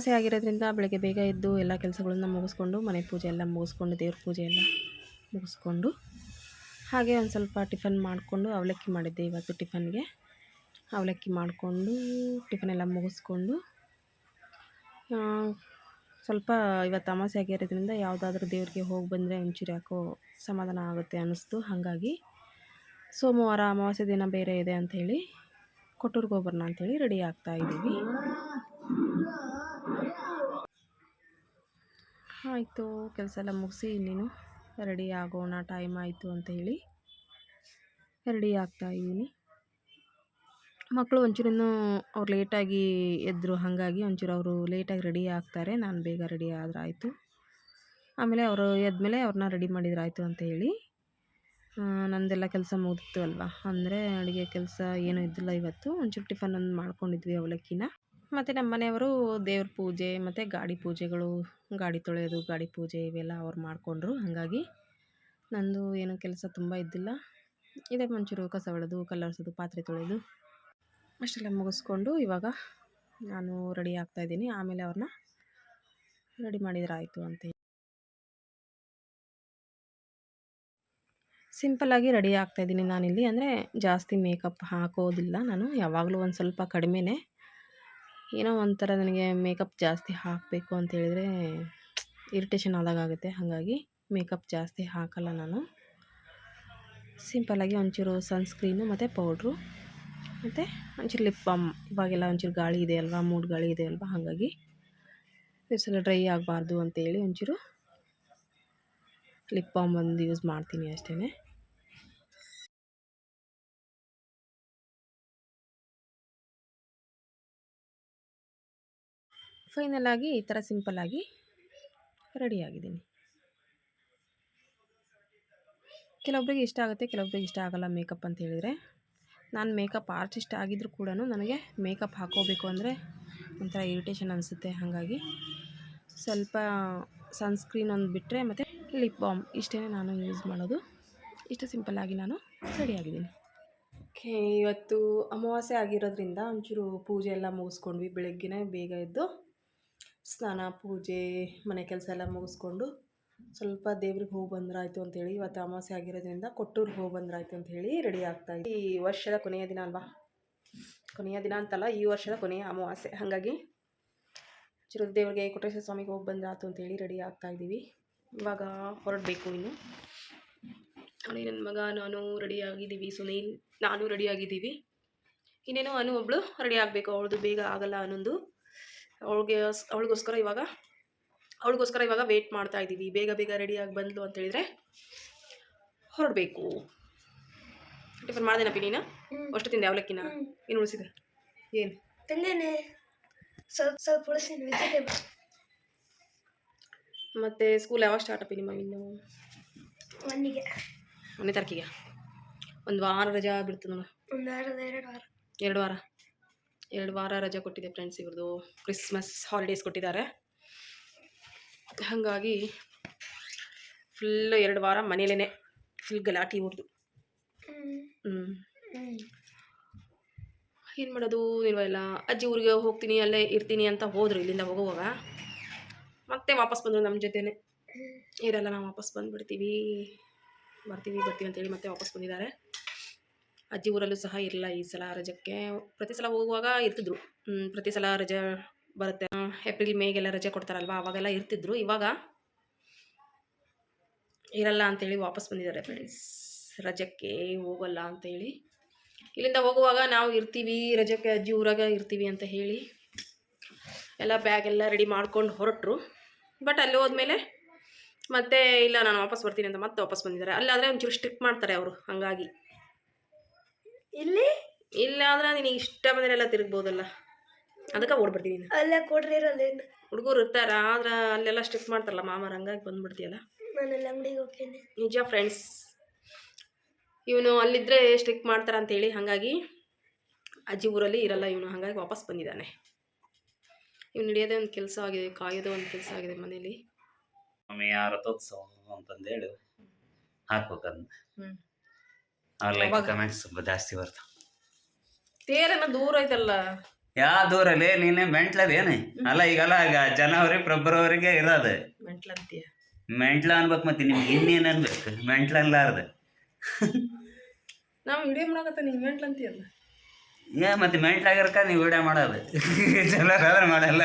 ಅಮಾವಾಸ್ಯೆ ಆಗಿರೋದ್ರಿಂದ ಬೆಳಗ್ಗೆ ಬೇಗ ಎದ್ದು ಎಲ್ಲ ಕೆಲಸಗಳನ್ನ ಮುಗಿಸ್ಕೊಂಡು, ಮನೆ ಪೂಜೆ ಎಲ್ಲ ಮುಗಿಸ್ಕೊಂಡು, ದೇವ್ರ ಪೂಜೆ ಎಲ್ಲ ಮುಗಿಸ್ಕೊಂಡು ಹಾಗೆ ಒಂದು ಸ್ವಲ್ಪ ಟಿಫನ್ ಮಾಡಿಕೊಂಡು ಅವಲಕ್ಕಿ ಮಾಡಿದ್ದೆ ಇವತ್ತು ಟಿಫನ್ಗೆ. ಅವಲಕ್ಕಿ ಮಾಡಿಕೊಂಡು ಟಿಫನ್ ಎಲ್ಲ ಮುಗಿಸ್ಕೊಂಡು ಸ್ವಲ್ಪ ಇವತ್ತು ಅಮಾಸೆ ಆಗಿರೋದ್ರಿಂದ ಯಾವುದಾದ್ರೂ ದೇವ್ರಿಗೆ ಹೋಗಿ ಬಂದರೆ ಒಂಚೂರು ಯಾಕೋ ಸಮಾಧಾನ ಆಗುತ್ತೆ ಅನ್ನಿಸ್ತು. ಹಾಗಾಗಿ ಸೋಮವಾರ ಅಮಾವಾಸ್ಯೆ ದಿನ ಬೇರೆ ಇದೆ ಅಂಥೇಳಿ ಕೊಟ್ಟೂರಿಗೆ ಹೋಗ್ಬರೋಣ ಅಂಥೇಳಿ ರೆಡಿ ಆಗ್ತಾ ಇದ್ದೀವಿ. ಆಯಿತು, ಕೆಲಸ ಎಲ್ಲ ಮುಗಿಸಿ ಇನ್ನೇನು ರೆಡಿ ಆಗೋಣ ಟೈಮ್ ಆಯಿತು ಅಂತ ಹೇಳಿ ರೆಡಿ ಆಗ್ತಾ ಇದ್ದೀನಿ. ಮಕ್ಕಳು ಒಂಚೂರು ಅವ್ರು ಲೇಟಾಗಿ ಎದ್ದರು ಹಾಗಾಗಿ ಒಂಚೂರು ಅವರು ಲೇಟಾಗಿ ರೆಡಿ ಆಗ್ತಾರೆ, ನಾನು ಬೇಗ ರೆಡಿ ಆದ್ರೆ ಆಯಿತು ಆಮೇಲೆ ಅವರು ಎದ್ಮೇಲೆ ಅವ್ರನ್ನ ರೆಡಿ ಮಾಡಿದ್ರೆ ಆಯಿತು ಅಂತ ಹೇಳಿ ನಂದೆಲ್ಲ ಕೆಲಸ ಮುಗಿದಿತ್ತು ಅಲ್ವಾ? ಅಂದರೆ ಅಡುಗೆ ಕೆಲಸ ಏನೂ ಇದ್ದಿಲ್ಲ ಇವತ್ತು, ಒಂಚೂರು ಟಿಫನ್ ಒಂದು ಮಾಡ್ಕೊಂಡಿದ್ವಿ ಅವಲಕ್ಕಿನ. ಮತ್ತು ನಮ್ಮ ಮನೆಯವರು ದೇವ್ರ ಪೂಜೆ, ಮತ್ತು ಗಾಡಿ ಪೂಜೆಗಳು ಗಾಡಿ ತೊಳೆಯೋದು, ಗಾಡಿ ಪೂಜೆ ಇವೆಲ್ಲ ಅವ್ರು ಮಾಡಿಕೊಂಡ್ರು. ಹಾಗಾಗಿ ನಂದು ಏನು ಕೆಲಸ ತುಂಬ ಇದ್ದಿಲ್ಲ. ಇದೇ ಒಂಚೂರು ಕಸ ಹೊಡೆದು ಕಲರ್ಸೋದು ಪಾತ್ರೆ ತೊಳೆಯೋದು ಅಷ್ಟೆಲ್ಲ ಮುಗಿಸ್ಕೊಂಡು ಇವಾಗ ನಾನು ರೆಡಿ ಆಗ್ತಾಯಿದ್ದೀನಿ ಆಮೇಲೆ ಅವ್ರನ್ನ ರೆಡಿ ಮಾಡಿದ್ರೆ ಆಯಿತು ಅಂತ ಸಿಂಪಲ್ಲಾಗಿ ರೆಡಿ ಆಗ್ತಾಯಿದ್ದೀನಿ ನಾನಿಲ್ಲಿ. ಅಂದರೆ ಜಾಸ್ತಿ ಮೇಕಪ್ ಹಾಕೋದಿಲ್ಲ ನಾನು. ಯಾವಾಗಲೂ ಒಂದು ಸ್ವಲ್ಪ ಕಡಿಮೆನೇ. ಏನೋ ಒಂಥರ ನನಗೆ ಮೇಕಪ್ ಜಾಸ್ತಿ ಹಾಕಬೇಕು ಅಂತ ಹೇಳಿದ್ರೆ ಇರಿಟೇಷನ್ ಆದಾಗುತ್ತೆ ಹಾಗಾಗಿ ಮೇಕಪ್ ಜಾಸ್ತಿ ಹಾಕಲ್ಲ ನಾನು. ಸಿಂಪಲ್ಲಾಗಿ ಒಂಚೂರು ಸನ್ಸ್ಕ್ರೀನು ಮತ್ತು ಪೌಡ್ರು ಮತ್ತು ಒಂಚೂರು ಲಿಪ್ ಬಾಮ್. ಇವಾಗೆಲ್ಲ ಒಂಚೂರು ಗಾಳಿ ಇದೆ ಅಲ್ವಾ? ಮೂಡ್ ಗಾಳಿ ಇದೆ ಅಲ್ವಾ? ಹಾಗಾಗಿ ಸಲ ಡ್ರೈ ಆಗಬಾರ್ದು ಅಂತೇಳಿ ಒಂಚೂರು ಲಿಪ್ ಬಾಮ್ ಒಂದು ಯೂಸ್ ಮಾಡ್ತೀನಿ ಅಷ್ಟೇ ಫೈನಲಾಗಿ ಈ ಥರ ಸಿಂಪಲ್ಲಾಗಿ ರೆಡಿಯಾಗಿದ್ದೀನಿ ಕೆಲವೊಬ್ಬರಿಗೆ ಇಷ್ಟ ಆಗುತ್ತೆ ಕೆಲವೊಬ್ಬರಿಗೆ ಇಷ್ಟ ಆಗಲ್ಲ ಮೇಕಪ್ ಅಂತ ಹೇಳಿದರೆ. ನಾನು ಮೇಕಪ್ ಆರ್ಟಿಸ್ಟ್ ಆಗಿದ್ದರೂ ಕೂಡ ನನಗೆ ಮೇಕಪ್ ಹಾಕೋಬೇಕು ಅಂದರೆ ಒಂಥರ ಇರಿಟೇಷನ್ ಅನಿಸುತ್ತೆ ಹಾಗಾಗಿ. ಸ್ವಲ್ಪ ಸನ್ಸ್ಕ್ರೀನ್ ಒಂದು ಬಿಟ್ಟರೆ ಮತ್ತು ಲಿಪ್ ಬಾಮ್ ಇಷ್ಟೇ ನಾನು ಯೂಸ್ ಮಾಡೋದು. ಇಷ್ಟು ಸಿಂಪಲ್ಲಾಗಿ ನಾನು ರೆಡಿಯಾಗಿದ್ದೀನಿ ಓಕೆ ಇವತ್ತು ಅಮಾವಾಸ್ಯೆ ಆಗಿರೋದ್ರಿಂದ ಒಂಚೂರು ಪೂಜೆ ಎಲ್ಲ ಮುಗಿಸ್ಕೊಂಡ್ವಿ. ಬೆಳಗ್ಗೆನೇ ಬೇಗ ಎದ್ದು ಸ್ನಾನ, ಪೂಜೆ, ಮನೆ ಕೆಲಸ ಎಲ್ಲ ಮುಗಿಸ್ಕೊಂಡು ಸ್ವಲ್ಪ ದೇವ್ರಿಗೆ ಹೋಗಿ ಬಂದ್ರಾಯ್ತು ಅಂತೇಳಿ ಇವತ್ತು ಅಮಾವಾಸ್ಯೆ ಆಗಿರೋದ್ರಿಂದ ಕೊಟ್ಟೂರಿಗೆ ಹೋಗಿ ಬಂದ್ರಾಯ್ತು ಅಂತ ಹೇಳಿ ರೆಡಿ ಆಗ್ತಾ ಈ ವರ್ಷದ ಕೊನೆಯ ದಿನ ಅಲ್ವಾ? ಕೊನೆಯ ದಿನ ಅಂತಲ್ಲ, ಈ ವರ್ಷದ ಕೊನೆಯ ಅಮಾವಾಸ್ಯೆ. ಹಾಗಾಗಿ ಚಿರು ದೇವ್ರಿಗೆ ಕೊಟ್ಟೇಶ್ವರ ಸ್ವಾಮಿಗೆ ಹೋಗಿ ಬಂದ್ರಾಯ್ತು ಅಂತೇಳಿ ರೆಡಿ ಆಗ್ತಾ ಇದ್ದೀವಿ. ಇವಾಗ ಹೊರಡಬೇಕು ಇನ್ನು. ಅವಳಿ ನನ್ನ ಮಗ, ನಾನು ರೆಡಿ ಆಗಿದ್ದೀವಿ. ಸುನೀಲ್ ನಾನು ರೆಡಿ ಆಗಿದ್ದೀವಿ. ಇನ್ನೇನೋ ಅನು ಒಬ್ಳು ರೆಡಿ ಆಗಬೇಕು. ಅವಳದು ಬೇಗ ಆಗಲ್ಲ ಅನ್ನೊಂದು ಅವಳಿಗೆ ಅವಳಿಗೋಸ್ಕರ ಇವಾಗ ಅವಳಿಗೋಸ್ಕರ ಇವಾಗ ವೆಯ್ಟ್ ಮಾಡ್ತಾ ಇದ್ದೀವಿ. ಬೇಗ ಬೇಗ ರೆಡಿಯಾಗಿ ಬಂದ್ಲು ಅಂತ ಹೇಳಿದ್ರೆ ಹೊರಡಬೇಕು. ಟಿಫನ್ ಮಾಡ್ದೇನಪ್ಪಿ ನೀನು ಅಷ್ಟು ತಿಂದೆ ಅವಲಕ್ಕಿನ? ಏನು ಉಳಿಸಿದೆ. ಏನು? ತಂದೇನೆ. ಸ್ವಲ್ಪ ಸ್ವಲ್ಪ ಉಳಿಸಿನ ಮತ್ತು ಸ್ಕೂಲ್ ಯಾವಾಗ ಸ್ಟಾರ್ಟ್ ಅಪ್ಪಿ ನಿಮ್ಮ ಇನ್ನು? ಒಂದಿಗೆ ಒಂದನೇ ತಾರೀಕಿಗೆ? ಒಂದು ವಾರ ರಜಾ ಬಿಡ್ತು ನೋಡು ಒಂದು ವಾರದ ಎರಡು ವಾರ. ಎರಡು ವಾರ. ಎರಡು ವಾರ ರಜೆ ಕೊಟ್ಟಿದೆ ಫ್ರೆಂಡ್ಸ್ ಇವ್ರದ್ದು. ಕ್ರಿಸ್ಮಸ್ ಹಾಲಿಡೇಸ್ ಕೊಟ್ಟಿದ್ದಾರೆ. ಹಾಗಾಗಿ ಫುಲ್ ಎರಡು ವಾರ ಮನೇಲೇ ಫುಲ್ ಗಲಾಟೆ ಇವ್ರದ್ದು. ಹ್ಞೂ ಏನು ಮಾಡೋದು ಇಲ್ವಲ್ಲ ಅಜ್ಜಿ ಊರಿಗೆ ಹೋಗ್ತೀನಿ ಅಲ್ಲೇ ಇರ್ತೀನಿ ಅಂತ ಹೋದರು ಇಲ್ಲಿಂದ ಹೋಗುವಾಗ. ಮತ್ತೆ ವಾಪಸ್ ಬಂದರು ನಮ್ಮ ಜೊತೆನೆ. ಇರಲ್ಲ ನಾವು ವಾಪಸ್ ಬಂದುಬಿಡ್ತೀವಿ. ಬರ್ತೀವಿ ಬರ್ತೀವಿ ಅಂತೇಳಿ ಮತ್ತೆ ವಾಪಸ್ ಬಂದಿದ್ದಾರೆ. ಅಜ್ಜಿ ಊರಲ್ಲೂ ಸಹ ಇರಲ್ಲ ಈ ಸಲ ರಜಕ್ಕೆ. ಪ್ರತಿ ಸಲ ಹೋಗುವಾಗ ಇರ್ತಿದ್ರು. ಪ್ರತಿ ಸಲ ರಜೆ ಬರುತ್ತೆ. ಏಪ್ರಿಲ್, ಮೇಗೆಲ್ಲ ರಜೆ ಕೊಡ್ತಾರಲ್ವ? ಅವಾಗೆಲ್ಲ ಇರ್ತಿದ್ರು. ಇವಾಗ ಇರಲ್ಲ ಅಂತೇಳಿ ವಾಪಸ್ ಬಂದಿದ್ದಾರೆ ಫ್ರೆಂಡ್ಸ್ ರಜಕ್ಕೆ ಹೋಗಲ್ಲ ಅಂತೇಳಿ. ಇಲ್ಲಿಂದ ಹೋಗುವಾಗ ನಾವು ಇರ್ತೀವಿ, ರಜಕ್ಕೆ ಅಜ್ಜಿ ಊರಾಗ ಇರ್ತೀವಿ ಅಂತ ಹೇಳಿ ಎಲ್ಲ ಬ್ಯಾಗ್ ಎಲ್ಲ ರೆಡಿ ಮಾಡ್ಕೊಂಡು ಹೊರಟರು. ಬಟ್ ಅಲ್ಲಿ ಹೋದ್ಮೇಲೆ ಮತ್ತೆ ಇಲ್ಲ, ನಾನು ವಾಪಸ್ ಬರ್ತೀನಿ ಅಂತ ಮತ್ತೆ ವಾಪಸ್ ಬಂದಿದ್ದಾರೆ. ಅಲ್ಲಾದರೆ ಒಂಚೂರು ಸ್ಟ್ರಿಕ್ಟ್ ಮಾಡ್ತಾರೆ ಅವರು, ಹಾಗಾಗಿ. ಇಲ್ಲಿ? ಇಲ್ಲ ಅಂದ್ರೆ ನಿನಗೆ ಇಷ್ಟ ಬಂದರೆಲ್ಲ ತಿರುಗ್ಬೋದಲ್ಲ. ಅದಕ್ಕೆ ಓಡ್ಬಿಡ್ತೀನಿ ನೀನು. ಅಲ್ಲೇ ಕೊಡ್ರಿ ಇರಲ್ಲ ಏನು ಹುಡುಗರು ಇರ್ತಾರ ಆದ್ರೆ ಅಲ್ಲೆಲ್ಲ ಸ್ಟಿಕ್ ಮಾಡ್ತಾರಲ್ಲ ಮಾಮರ ಹಂಗಾಗಿ ಬಂದ್ಬಿಡ್ತೀಯಲ್ಲ. ನಾನು ಅಲ್ಲಿ ಅಂಗಡಿಗೆ ಹೋಗ್ತೇನೆ. ನಿಜ ಫ್ರೆಂಡ್ಸ್ ಇವನು ಅಲ್ಲಿದ್ದರೆ ಸ್ಟಿಕ್ ಮಾಡ್ತಾರ ಅಂತೇಳಿ ಹಾಗಾಗಿ ಅಜ್ಜಿ ಊರಲ್ಲಿ ಇರಲ್ಲ ಇವನು ಹಾಗಾಗಿ ವಾಪಸ್ ಬಂದಿದ್ದಾನೆ. ಇವ್ನು ಹಿಡಿಯೋದೇ ಒಂದು ಕೆಲಸ ಆಗಿದೆ ಕಾಯೋದೇ ಒಂದು ಕೆಲಸ ಆಗಿದೆ ಮನೇಲಿ. ಒಮ್ಮೆ ಆ ರಥೋತ್ಸವ ಅಂತಂದೇಳಿ ಹಾಕ್ಬೇಕಂದ ಹ್ಮ್. ಅವ್ರ ಲೈಕ್ ಅವಾಗ? ಕಮೆಂಟ್ಸ್ ಜಾಸ್ತಿ ಬರ್ತಾವ ತೇರನ ದೂರ ಐತಲ್ಲ. ಯಾ ಯಾವ್ದೂರಲ್ಲಿ ನೀನೆ ಮೆಂಟ್ಲದೇನು ಅಲ್ಲ ಈಗಲ್ಲ ಈಗ ಜನವರಿ ಫೆಬ್ರವರಿಗೆ ಇರೋದು. ಮೆಂಟ್ಲಂತೀಯ? ಮೆಂಟ್ಲ ಅನ್ಬೇಕು ಮತ್ತೆ ನಿಮ್ಗೆ ಇನ್ನೇನು ಅನ್ಬೇಕು? ಮೆಂಟ್ಲ ಅನ್ಲಾರ್ದು. ನಾವು ವಿಡಿಯೋ ಮಾಡಕತ್ತ ನೀವು ಮೆಂಟ್ಲಂತೀಯಲ್ಲ. ಏ ಮತ್ತೆ ಮೆಂಟ್ಲಾಗಿರ್ಕ ನೀವು ವಿಡಿಯೋ ಮಾಡೋದು. ಜನರಾದ್ರೆ ಮಾಡಲ್ಲ.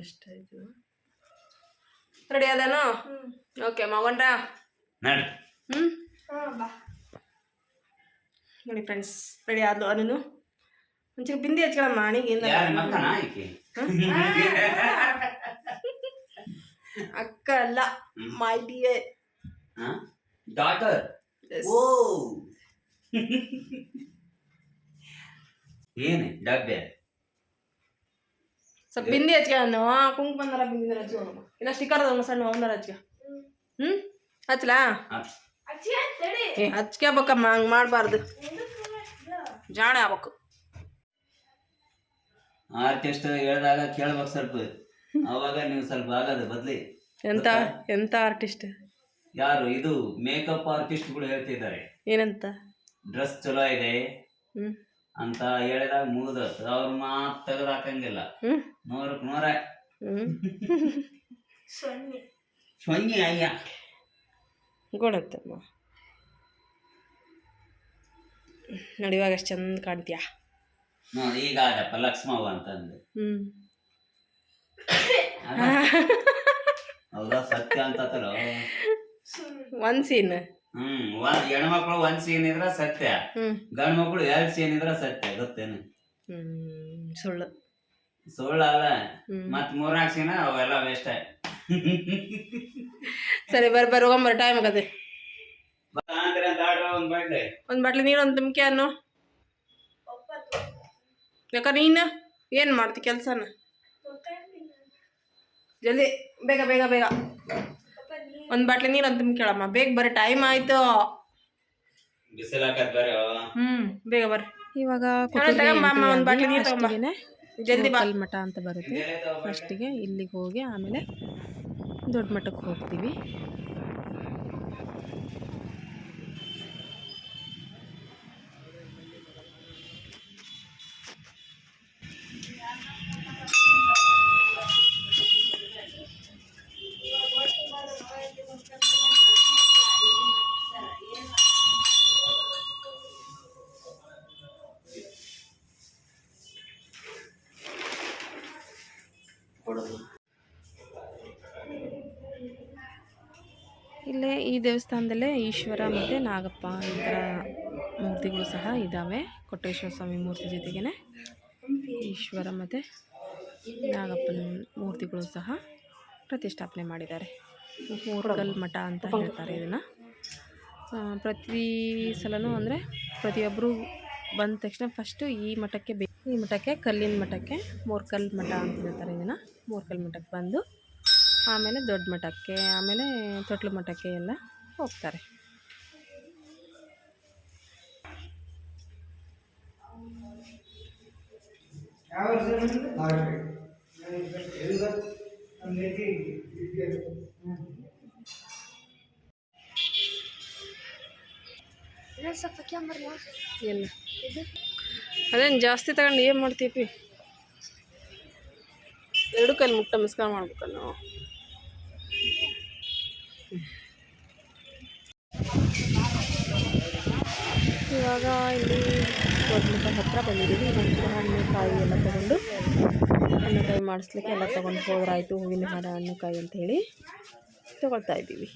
ಎಷ್ಟಾಯ್ತು? ರೆಡಿ ಅದಾನು ಓಕೆ ಮಗೊಂಡ್ರ ನಡ್. ಹ್ಞೂ ಫ್ರೆಂಡ್ಸ್ ರೆಡಿ ಆದ್ಲು ಅದನ್ನು ಒಂಚೂರು ಬಿಂದಿ ಹಚ್ಕೊಳಮ್ಮ ಅಣಿಗೆ ಯಾರು ಮಕ್ಕನ ಆಯ್ಕೆ ಅಕ್ಕ ಅಲ್ಲ ಮೈ ಡಿಯರ್ ಡಾಟರ್ ಓ. ಏನು ಡಬ್ಬೆ? ಸ್ವಲ್ಪ ಬಿಂದಿ ಹಚ್ಕೊಳ್ಳ ಕುಂಕುಮ ಕುಂಕುಮಂದರ ಬಿಂದಿ ಹಚ್ಕೊಳ್ಳಮ್ಮ ಇಲ್ಲ ಸ್ಟಿಕ್ಕರ್ ಅದ ಸಣ್ಣ ಅವನರ ಹಚ್ಕ ಹ್ಞೂ ಹಚ್ಲಾ? ಅಜ್ಜಿ ತಡಿ ಏ ಹಚ್ಕೋಬೇಕಮ್ಮ ಹಂಗೆ ಮಾಡಬಾರ್ದು. ಜಾಣ ಆಗ್ಬೇಕು. ಆರ್ಟಿಸ್ಟ್ ಹೇಳಿದಾಗ ಕೇಳ್ಬೇಕು ಸ್ವಲ್ಪ. ಅವಾಗ ನೀವು ಸ್ವಲ್ಪ ಆಗದು ಬದ್ಲಿ. ಎಂತ ಎಂತ ಆರ್ಟಿಸ್ಟ್ ಯಾರು? ಇದು ಮೇಕಪ್ ಆರ್ಟಿಸ್ಟ್ಗಳು ಹೇಳ್ತಿದ್ದಾರೆ. ಏನಂತ? ಡ್ರೆಸ್ ಚಲೋ ಇದೆ. ಹ್ಞೂ ಅಂತ ಹೇಳಿದಾಗ ಮುಗಿದ ಅವ್ರ ಮಾತು ತೆಗೆದು ಹಾಕಂಗಿಲ್ಲ. ನೋರ ನೂರಕ್ಕೆ ನೂರ. ಸೊನ್ನೆ. ಸೊನ್ನೆ ಅಯ್ಯ. ಗೊಡತ್ತಮ್ಮ. ನೋಡಿ ಇವಾಗ ಎಷ್ಟು ಚಂದ ಕಾಣ್ತೀಯ? ನೋಡಿ ಈಗ ಆದಪ್ಪ ಲಕ್ಷ್ಮವ್ವ ಅಂತಂದು? ಹೌದಾ ಸತ್ಯ ಅಂತ ಒಂದ್ ಸೀನ್. ಹ್ಮ್ ಒಂದ್ ಹೆಣ್ಮಕ್ಳು ಒಂದ್ ಸೀನ್ ಇದ್ರ ಸತ್ಯ. ಗಂಡು ಗಂಡ್ ಮಕ್ಳು ಎರಡ್ ಸೀನ್ ಇದ್ರ ಸತ್ಯ ಗೊತ್ತೇನು? ಸುಳ್ಳು. ಸುಳ್ಳು ಹ್ಞೂ ಮತ್ ಮೂರ್ನಾಲ್ಕು ಸೀನ್ ಅವೆಲ್ಲ ವೇಸ್ಟ್ ಸರಿ ಬರ್ರಿ ಬರ್ರಿ ಹೋಗಂಬರ್ರಿ ಟೈಮ್ ಆಗತ್ತೆ. ಒಂದ್ ಬಡ್ಡೆ ಒಂದು ಬಾಟ್ಲಿ ನೀರು ಒಂದು ತುಮ್ಕೆ ಅನ್ನು. ಯಾಕ ನೀನು? ಏನು ಮಾಡ್ತಿ ಕೆಲಸನ? ಜಲ್ದಿ ಬೇಗ ಬೇಗ ಬೇಗ. ಒಂದು ಬಾಟ್ಲಿ ನೀರು ಅಂತ ತುಮ್ಕೇಳಮ್ಮ ಬೇಗ ಬರ್ರಿ ಟೈಮ್ ಆಯ್ತು. ಹ್ಮ್ ಬೇಗ ಬರ್ರಿ. ಇವಾಗ ಒಂದ್ ಬಾಟ್ಲಿ ನೀರ್ ತಗೊಂಬ. ಜಲ್ದಿ ಮಠ ಅಂತ ಬರುತ್ತೆ. ಫಸ್ಟಿಗೆ ಇಲ್ಲಿಗೆ ಹೋಗಿ ಆಮೇಲೆ ದೊಡ್ಡ ಮಠಕ್ಕೆ ಹೋಗ್ತೀವಿ. ಇಲ್ಲೇ ಈ ದೇವಸ್ಥಾನದಲ್ಲೇ ಈಶ್ವರ ಮತ್ತು ನಾಗಪ್ಪ ಥರ ಮೂರ್ತಿಗಳು ಸಹ ಇದ್ದಾವೆ. ಕೊಟ್ಟೇಶ್ವರ ಸ್ವಾಮಿ ಮೂರ್ತಿ ಜೊತೆಗೇ ಈಶ್ವರ ಮತ್ತು ನಾಗಪ್ಪನ ಮೂರ್ತಿಗಳು ಸಹ ಪ್ರತಿಷ್ಠಾಪನೆ ಮಾಡಿದ್ದಾರೆ. ಮೂರ್ಕಲ್ ಮಠ ಅಂತ ಹೇಳ್ತಾರೆ ಇದನ್ನು. ಪ್ರತಿ ಸಲನೂ ಅಂದರೆ ಪ್ರತಿಯೊಬ್ಬರು ಬಂದ ತಕ್ಷಣ ಫಸ್ಟು ಈ ಮಠಕ್ಕೆ ಬೇ ಈ ಮಠಕ್ಕೆ ಕಲ್ಲಿನ ಮಠಕ್ಕೆ ಮೂರ್ಕಲ್ ಮಠ ಅಂತ ಹೇಳ್ತಾರೆ ಇದನ್ನು. ಮೂರ್ಕಲ್ ಮಠಕ್ಕೆ ಬಂದು ಆಮೇಲೆ ದೊಡ್ಡ ಮಠಕ್ಕೆ, ಆಮೇಲೆ ತೊಟ್ಲು ಮಠಕ್ಕೆ ಎಲ್ಲ ಹೋಗ್ತಾರೆ. ಎಲ್ಲ ಅದೇನು ಜಾಸ್ತಿ ತಗೊಂಡು ಏನು ಮಾಡ್ತೀವಿ ಎರಡು ಕೈಲಿ ಮುಟ್ಟ ನಮಸ್ಕಾರ ಮಾಡ್ಬೇಕಲ್ಲ ನಾವು ಇವಾಗ ಇಲ್ಲಿ ದೊಡ್ಡ ಹತ್ರ ಬಂದಿದ್ದೀವಿ. ಇನ್ನೊಂದು ಹಣ್ಣು, ಕಾಯಿ ಎಲ್ಲ ತೊಗೊಂಡು ಹಣ್ಣುಕಾಯಿ ಮಾಡಿಸ್ಲಿಕ್ಕೆ ಎಲ್ಲ ತೊಗೊಂಡು ಹೋದ್ರಾಯಿತು ಹೂವಿನ ಹಾರ, ಹಣ್ಣುಕಾಯಿ ಅಂತ ಹೇಳಿ ತೊಗೊಳ್ತಾ ಇದ್ದೀವಿ.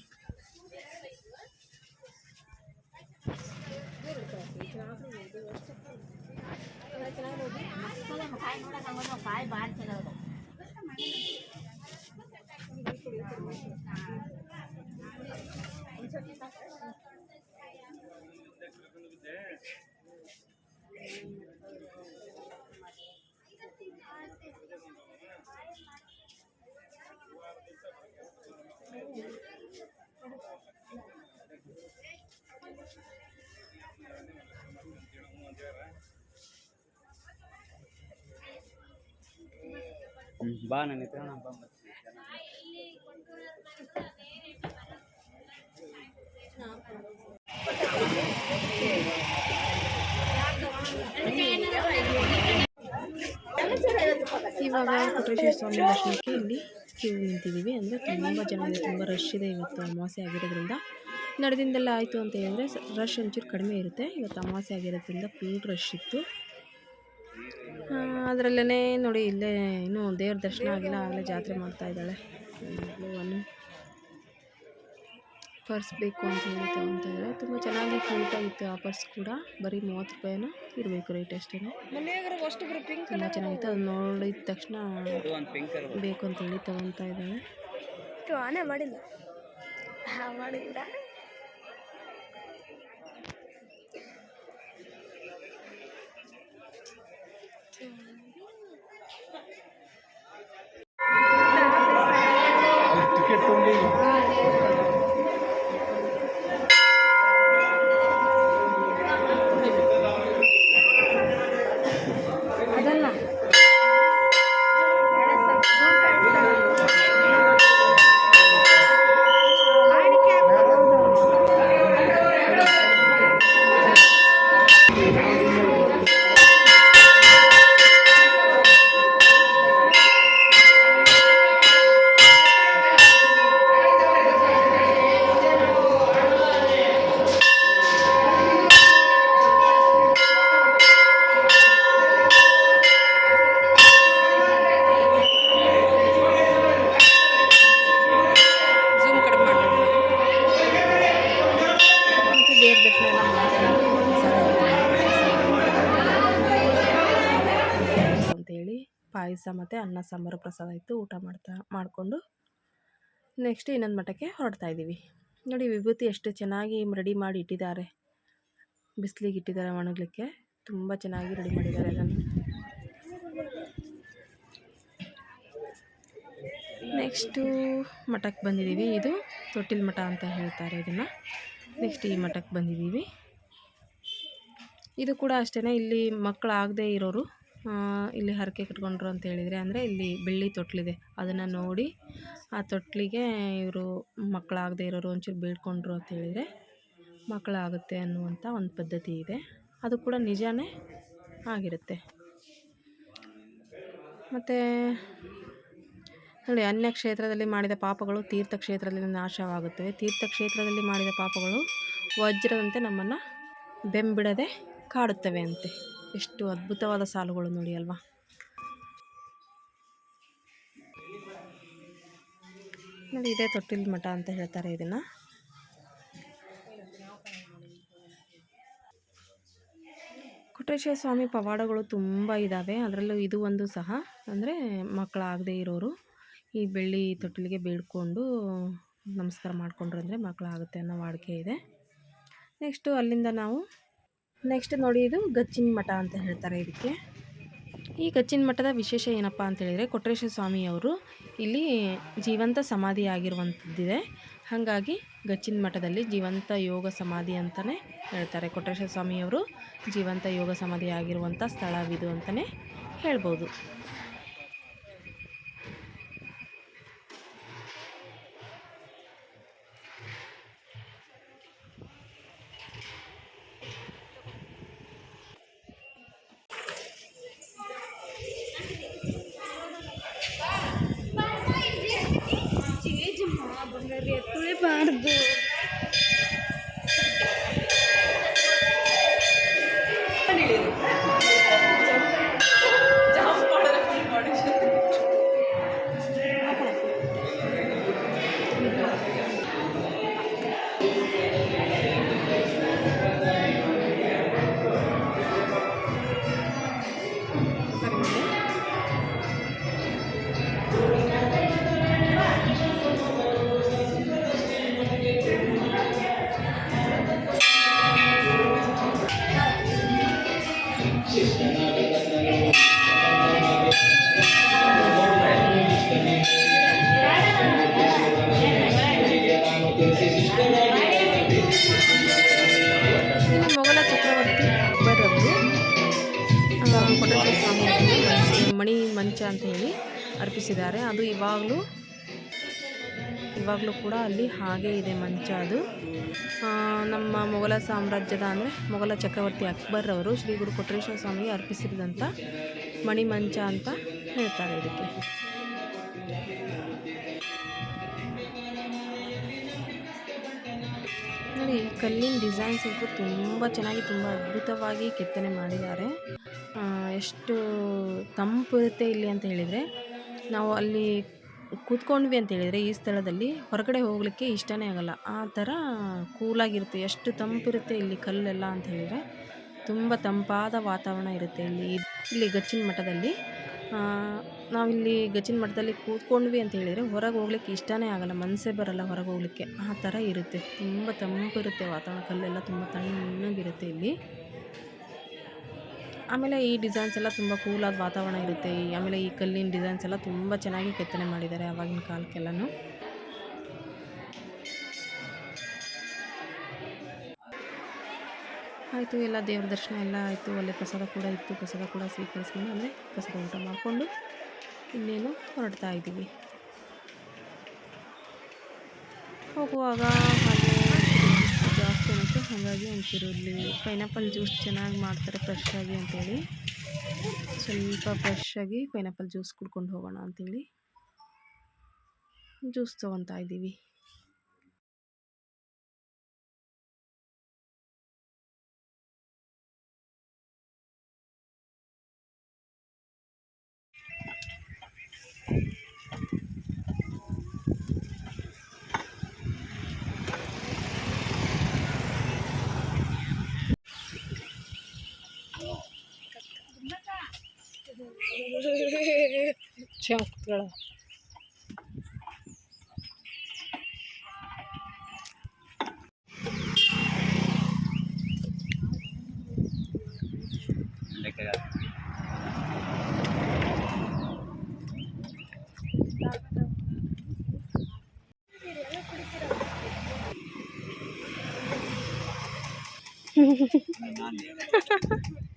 ಬಾ ನನ್ನ ಹತ್ರ ಇವಾಗ ಕೊಟೇಶ್ವರ ಸ್ವಾಮಿ ದರ್ಶನಕ್ಕೆ ಇಲ್ಲಿ ಕ್ಯೂ ನಿಂತಿದ್ದೀವಿ ಅಂದರೆ ತುಂಬ ಜನ ತುಂಬ ರಶ್ ಇದೆ. ಇವತ್ತು ಅಮಾವಾಸ್ಯೆ ಆಗಿರೋದ್ರಿಂದ ನಡೆದಿಂದೆಲ್ಲ ಆಯಿತು ಅಂತ ಹೇಳಿದ್ರೆ ರಶ್ ಒಂಚೂರು ಕಡಿಮೆ ಇರುತ್ತೆ. ಇವತ್ತು ಅಮಾವಾಸ್ಯೆ ಆಗಿರೋದ್ರಿಂದ ಫುಲ್ ರಶ್ ಇತ್ತು. ಅದರಲ್ಲೇ ನೋಡಿ ಇಲ್ಲೇ ಇನ್ನೂ ದೇವ್ರ ದರ್ಶನ ಆಗಿಲ್ಲ. ಆಗಲೇ ಜಾತ್ರೆ ಮಾಡ್ತಾ ಇದ್ದಾಳೆ. ಪರ್ಸ್ ಬೇಕು ಅಂತ ಹೇಳಿ ತೊಗೊತಾ ಇದ್ದಾರೆ ತುಂಬ ಚೆನ್ನಾಗಿ ಕ್ಯೂಟಾಗಿತ್ತು ಆ ಪರ್ಸ್ ಕೂಡ. ಬರೀ ಮೂವತ್ತು ರೂಪಾಯಿನೂ ಇರಬೇಕು ರೇಟ್ ಅಷ್ಟೇ. ತುಂಬ ಚೆನ್ನಾಗಿತ್ತು. ಅದು ನೋಡಿದ ತಕ್ಷಣ ಬೇಕು ಅಂತ ಹೇಳಿ ತೊಗೊತಾ ಇದ್ದಾಳೆ ಇದು ಆನೆ ಮಾಡಿಲ್ಲ. ಮಾಡಿಲ್ಲ ಅದಲ್ಲ ಪಾಯಸ ಮತ್ತು ಅನ್ನ, ಸಾಂಬಾರು, ಪ್ರಸಾದ ಇತ್ತು. ಊಟ ಮಾಡ್ತಾ, ಮಾಡಿಕೊಂಡು ನೆಕ್ಸ್ಟ್ ಇನ್ನೊಂದು ಮಠಕ್ಕೆ ಹೊರಡ್ತಾ ಇದ್ದೀವಿ. ನೋಡಿ, ವಿಭೂತಿ ಎಷ್ಟು ಚೆನ್ನಾಗಿ ರೆಡಿ ಮಾಡಿ ಇಟ್ಟಿದ್ದಾರೆ. ಬಿಸಿಲಿಗೆ ಇಟ್ಟಿದ್ದಾರೆ ಒಣಗಲಿಕ್ಕೆ. ತುಂಬ ಚೆನ್ನಾಗಿ ರೆಡಿ ಮಾಡಿದ್ದಾರೆ ಅದನ್ನು. ನೆಕ್ಸ್ಟು ಮಠಕ್ಕೆ ಬಂದಿದ್ದೀವಿ. ಇದು ತೊಟ್ಟಿಲ್ ಮಠ ಅಂತ ಹೇಳ್ತಾರೆ ಇದನ್ನು. ನೆಕ್ಸ್ಟ್ ಈ ಮಠಕ್ಕೆ ಬಂದಿದ್ದೀವಿ. ಇದು ಕೂಡ ಅಷ್ಟೇ ಇಲ್ಲಿ ಮಕ್ಕಳಾಗದೇ ಇರೋರು ಇಲ್ಲಿ ಹರಕೆ ಕಟ್ಕೊಂಡ್ರು ಅಂತ ಹೇಳಿದರೆ ಅಂದರೆ ಇಲ್ಲಿ ಬೆಳ್ಳಿ ತೊಟ್ಲಿದೆ. ಅದನ್ನು ನೋಡಿ ಆ ತೊಟ್ಲಿಗೆ ಇವರು ಮಕ್ಕಳಾಗದೇ ಇರೋರು ಒಂಚೂರು ಬೀಳ್ಕೊಂಡ್ರು ಅಂತ ಹೇಳಿದರೆ ಮಕ್ಕಳಾಗುತ್ತೆ ಅನ್ನುವಂಥ ಒಂದು ಪದ್ಧತಿ ಇದೆ. ಅದು ಕೂಡ ನಿಜಾನೇ ಆಗಿರುತ್ತೆ. ಮತ್ತು ನೋಡಿ, ಅನ್ಯ ಕ್ಷೇತ್ರದಲ್ಲಿ ಮಾಡಿದ ಪಾಪಗಳು ತೀರ್ಥಕ್ಷೇತ್ರದಲ್ಲಿ ನಾಶವಾಗುತ್ತವೆ. ತೀರ್ಥಕ್ಷೇತ್ರದಲ್ಲಿ ಮಾಡಿದ ಪಾಪಗಳು ವಜ್ರದಂತೆ ನಮ್ಮನ್ನು ಬೆಂಬಿಡದೆ ಕಾಡುತ್ತವೆ ಅಂತೆ. ಎಷ್ಟು ಅದ್ಭುತವಾದ ಸಾಲುಗಳು ನೋಡಿ ಅಲ್ವಾ? ನೋಡಿ, ಇದೇ ತೊಟ್ಟಿಲ್ ಮಠ ಅಂತ ಹೇಳ್ತಾರೆ ಇದನ್ನು. ಕೊಟ್ರೇಶ್ವರ ಸ್ವಾಮಿ ಪವಾಡಗಳು ತುಂಬ ಇದ್ದಾವೆ ಅದರಲ್ಲೂ ಇದು ಒಂದು ಸಹ. ಅಂದರೆ ಮಕ್ಕಳಾಗದೇ ಇರೋರು ಈ ಬೆಳ್ಳಿ ತೊಟ್ಟಿಲಿಗೆ ಬೇಡ್ಕೊಂಡು ನಮಸ್ಕಾರ ಮಾಡಿಕೊಂಡ್ರು ಅಂದರೆ ಮಕ್ಕಳಾಗುತ್ತೆ ಅನ್ನೋ ವಾಡಿಕೆ ಇದೆ. ನೆಕ್ಸ್ಟು ಅಲ್ಲಿಂದ ನಾವು ನೆಕ್ಸ್ಟ್ ನೋಡಿ ಇದು ಗಚ್ಚಿನ ಮಠ ಅಂತ ಹೇಳ್ತಾರೆ ಇದಕ್ಕೆ. ಈ ಗಚ್ಚಿನ ಮಠದ ವಿಶೇಷ ಏನಪ್ಪ ಅಂತ ಹೇಳಿದರೆ ಕೊಟ್ರೇಶ್ವರ ಸ್ವಾಮಿಯವರು ಇಲ್ಲಿ ಜೀವಂತ ಸಮಾಧಿ ಆಗಿರುವಂಥದ್ದಿದೆ. ಹಾಗಾಗಿ ಗಚ್ಚಿನ ಮಠದಲ್ಲಿ ಜೀವಂತ ಯೋಗ ಸಮಾಧಿ ಅಂತಲೇ ಹೇಳ್ತಾರೆ. ಕೊಟ್ರೇಶ್ವರ ಸ್ವಾಮಿಯವರು ಜೀವಂತ ಯೋಗ ಸಮಾಧಿ ಆಗಿರುವಂಥ ಸ್ಥಳವಿದು ಅಂತಲೇ ಹೇಳ್ಬೋದು. ಅಂತ ಹೇಳಿ ಅರ್ಪಿಸಿದ್ದಾರೆ. ಅದು ಇವಾಗಲೂ ಇವಾಗಲೂ ಕೂಡ ಅಲ್ಲಿ ಹಾಗೆ ಇದೆ ಮಂಚ ಅದು. ನಮ್ಮ ಮೊಘಲ ಸಾಮ್ರಾಜ್ಯದ, ಅಂದರೆ ಮೊಘಲ ಚಕ್ರವರ್ತಿ ಅಕ್ಬರ್ ಅವರು ಶ್ರೀ ಗುರು ಕೊಟ್ರೇಶ್ವರ ಸ್ವಾಮಿಗೆ ಅರ್ಪಿಸಿದಂಥ ಮಣಿ ಮಂಚ ಅಂತ ಹೇಳ್ತಾರೆ ಇದಕ್ಕೆ. ನೋಡಿ, ಕಲ್ಲಿನ ಡಿಸೈನ್ಸ್ ಅಂತೂ ತುಂಬ ಚೆನ್ನಾಗಿ, ತುಂಬ ಅದ್ಭುತವಾಗಿ ಕೆತ್ತನೆ ಮಾಡಿದ್ದಾರೆ. ಎಷ್ಟು ತಂಪು ಇರುತ್ತೆ ಇಲ್ಲಿ ಅಂತ ಹೇಳಿದರೆ, ನಾವು ಅಲ್ಲಿ ಕೂತ್ಕೊಂಡ್ವಿ ಅಂತ ಹೇಳಿದರೆ ಈ ಸ್ಥಳದಲ್ಲಿ ಹೊರಗಡೆ ಹೋಗಲಿಕ್ಕೆ ಇಷ್ಟನೇ ಆಗಲ್ಲ. ಆ ಥರ ಕೂಲಾಗಿರುತ್ತೆ. ಎಷ್ಟು ತಂಪಿರುತ್ತೆ ಇಲ್ಲಿ ಕಲ್ಲೆಲ್ಲ ಅಂತ ಹೇಳಿದರೆ ತುಂಬ ತಂಪಾದ ವಾತಾವರಣ ಇರುತ್ತೆ ಇಲ್ಲಿ. ಇಲ್ಲಿ ಗಚ್ಚಿನ ಮಠದಲ್ಲಿ ನಾವಿಲ್ಲಿ ಗಚ್ಚಿನ ಮಠದಲ್ಲಿ ಕೂತ್ಕೊಂಡ್ವಿ ಅಂತ ಹೇಳಿದರೆ ಹೊರಗೆ ಹೋಗ್ಲಿಕ್ಕೆ ಇಷ್ಟನೇ ಆಗಲ್ಲ. ಮನಸ್ಸೇ ಬರಲ್ಲ ಹೊರಗೆ ಹೋಗ್ಲಿಕ್ಕೆ. ಆ ಥರ ಇರುತ್ತೆ. ತುಂಬ ತಂಪಿರುತ್ತೆ ವಾತಾವರಣ. ಕಲ್ಲೆಲ್ಲ ತುಂಬ ತಣ್ಣಗಿರುತ್ತೆ ಇಲ್ಲಿ. ಆಮೇಲೆ ಈ ಡಿಸೈನ್ಸ್ ಎಲ್ಲ ತುಂಬ ಕೂಲಾದ ವಾತಾವರಣ ಇರುತ್ತೆ. ಈ ಆಮೇಲೆ ಈ ಕಲ್ಲಿನ ಡಿಸೈನ್ಸ್ ಎಲ್ಲ ತುಂಬ ಚೆನ್ನಾಗಿ ಕೆತ್ತನೆ ಮಾಡಿದ್ದಾರೆ ಆವಾಗಿನ ಕಾಲಕ್ಕೆಲ್ಲನೂ. ಆಯಿತು, ಎಲ್ಲ ದೇವ್ರ ದರ್ಶನ ಎಲ್ಲ ಆಯಿತು. ಒಳ್ಳೆ ಪ್ರಸಾದ ಕೂಡ ಇತ್ತು. ಪ್ರಸಾದ ಕೂಡ ಸ್ವೀಕರಿಸ್ಕೊಂಡು ಅಂದರೆ ಪ್ರಸಾದ ಊಟ ಮಾಡಿಕೊಂಡು ಇನ್ನೇನು ಹೊರಡ್ತಾ ಇದ್ದೀವಿ. ಹೋಗುವಾಗ ಹಾಗಾಗಿ ಒಂಚೂರು ಇಲ್ಲಿ ಪೈನಾಪಲ್ ಜ್ಯೂಸ್ ಚೆನ್ನಾಗಿ ಮಾಡ್ತಾರೆ ಫ್ರೆಶ್ ಆಗಿ ಅಂತೇಳಿ. ಸ್ವಲ್ಪ ಫ್ರೆಶ್ ಆಗಿ ಪೈನಾಪಲ್ ಜ್ಯೂಸ್ ಕುಡ್ಕೊಂಡು ಹೋಗೋಣ ಅಂತೇಳಿ. ಜ್ಯೂಸ್ ತೊಗೊತಾ ಇದ್ದೀವಿ. Chancla. Ha ha.